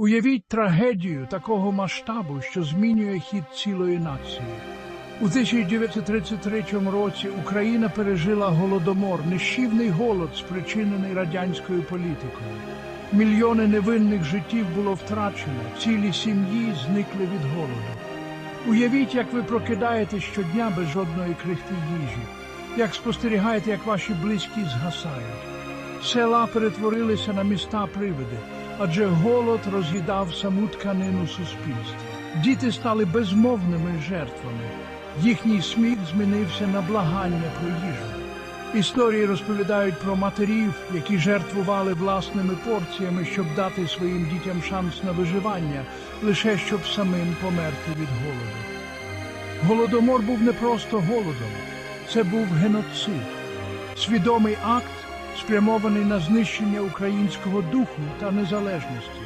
Уявіть трагедію такого масштабу, що змінює хід цілої нації. У 1933 році Україна пережила голодомор, нищівний голод, спричинений радянською політикою. Мільйони невинних життів було втрачено, цілі сім'ї зникли від голоду. Уявіть, як ви прокидаєте щодня без жодної крихти їжі, як спостерігаєте, як ваші близькі згасають. Села перетворилися на міста привиди, адже голод роз'їдав саму тканину суспільства. Діти стали безмовними жертвами. Їхній сміх змінився на благання про їжу. Історії розповідають про матерів, які жертвували власними порціями, щоб дати своїм дітям шанс на виживання, лише щоб самим померти від голоду. Голодомор був не просто голодом, це був геноцид, свідомий акт, спрямований на знищення українського духу та незалежності.